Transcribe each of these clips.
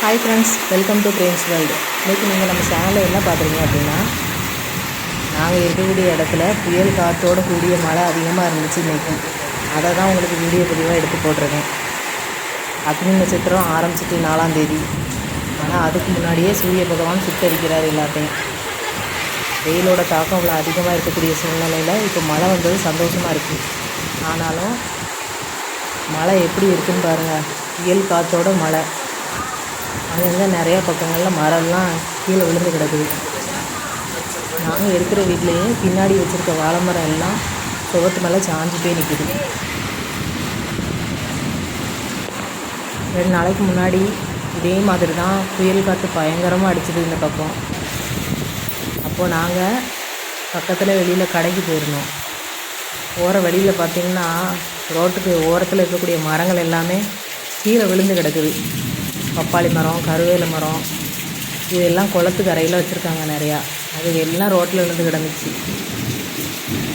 Hi friends welcome to Prem's world இன்றைக்கி நீங்கள் நம்ம சேனலில் என்ன பார்க்குறீங்க அப்படின்னா நாங்கள் இருக்கக்கூடிய இடத்துல புயல் காற்றோடு கூடிய மழை அதிகமாக இருந்துச்சு இன்றைக்கி அதை தான் உங்களுக்கு வீடியோ பதிவாக எடுத்து போட்டிருக்கேன். அக்னி நட்சத்திரம் ஆரம்பிச்சிட்டு நாலாம் தேதி. ஆனால் அதுக்கு முன்னாடியே சூரிய பகவான் சுத்தரிக்கிறார் எல்லாத்தையும். வெயிலோட தாக்கம் அவ்வளோ அதிகமாக இருக்கக்கூடிய சூழ்நிலையில் இப்போ மழை வந்தது சந்தோஷமாக இருக்குது ஆனாலும் மழை எப்படி இருக்குன்னு பாருங்கள் புயல் காற்றோட மழை. அங்கங்கே நிறையா பக்கங்களில் மரம்லாம் கீழே விழுந்து கிடக்குது. நாங்கள் இருக்கிற வீட்லேயே பின்னாடி வச்சுருக்க வாழை மரம் எல்லாம் சுவத்து மேலே சாஞ்சு போய் நிற்கிது ரெண்டு நாளைக்கு முன்னாடி இதே மாதிரி தான் புயல் காற்று பயங்கரமாக அடிச்சிது இந்த பக்கம். அப்போது நாங்கள் பக்கத்தில் வெளியில் கடைக்கு போயிருந்தோம். போகிற வழியில் பார்த்திங்கன்னா ரோட்டுக்கு ஓரத்தில் இருக்கக்கூடிய மரங்கள் எல்லாமே கீழே விழுந்து கிடக்குது. பப்பாளி மரம் கருவேல மரம் இதெல்லாம் குளத்து கரையில் வச்சுருக்காங்க நிறையா. அது எல்லாம் ரோட்டில் விழுந்து கிடந்துச்சு.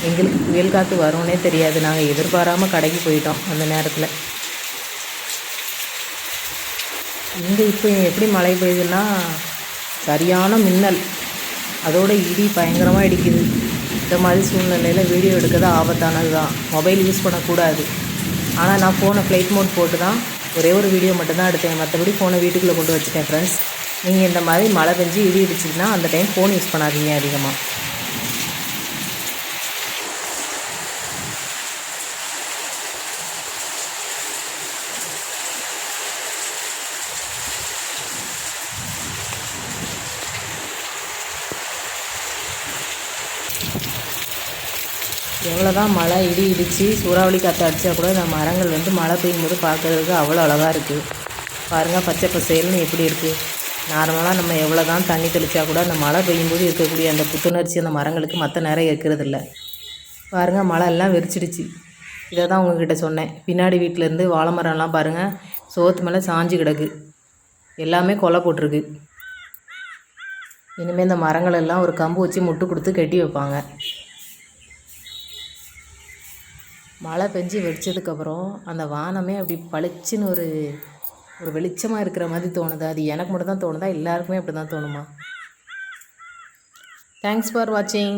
எங்களுக்கு புயல் காற்று வரும்னே தெரியாது. நாங்கள் எதிர்பாராமல் கடைக்கு போயிட்டோம் அந்த நேரத்தில். இங்கே இப்போ எப்படி மழை பெய்யுதுன்னா சரியான மின்னல். அதோட இடி பயங்கரமாக இடிக்குது. இந்த மாதிரி சூழ்நிலையில் வீடியோ எடுக்கிறது ஆபத்தானது தான் மொபைல் யூஸ் பண்ணக்கூடாது. ஆனால் நான் ஃபோனை ஃப்ளைட் மோட் போட்டு தான் ஒரே ஒரு வீடியோ மட்டும்தான் எடுத்தேன். மற்றபடி ஃபோனை வீட்டுக்குள்ளே கொண்டு வச்சுட்டேன் ஃப்ரெண்ட்ஸ் நீங்கள் இந்த மாதிரி மழை பெஞ்சு இடி இடிச்சிங்கன்னா அந்த டைம் ஃபோன் யூஸ் பண்ணாதீங்க அதிகமாக எவ்வளோ தான் மழை இடி இடித்து சூறாவளி காற்று அடித்தா கூட இந்த மரங்கள் வந்து மழை பெய்யும் போது பார்க்குறதுக்கு அவ்வளோ அழகாக இருக்குது பாருங்கள் பச்சை பசேல்னு எப்படி இருக்குது நார்மலாக நம்ம எவ்வளோ தான் தண்ணி தெளித்தா கூட அந்த மழை பெய்யும்போது இருக்கக்கூடிய அந்த புத்துணர்ச்சி அந்த மரங்களுக்கு மற்ற நேரம் இருக்கிறதில்ல பாருங்கள் மழை எல்லாம் வெறிச்சிடுச்சு. இதை தான் உங்ககிட்ட சொன்னேன். பின்னாடி வீட்டிலேருந்து வாழை மரம்லாம் பாருங்கள் சோத்து மேலே சாஞ்சு கிடக்கு. எல்லாமே கொலை போட்டிருக்கு. இனிமேல் இந்த மரங்கள் எல்லாம் ஒரு கம்பு வச்சு முட்டு கொடுத்து கட்டி வைப்பாங்க. மழை பெஞ்சு வெடிச்சதுக்கப்புறம் அந்த வானமே அப்படி பளிச்சுன்னு ஒரு ஒரு வெளிச்சமாக இருக்கிற மாதிரி தோணுது. அது எனக்கு மட்டும் தான் தோணுதா? எல்லாருக்குமே அப்படி தான் தோணுமா? தேங்க்ஸ் ஃபார் வாட்சிங்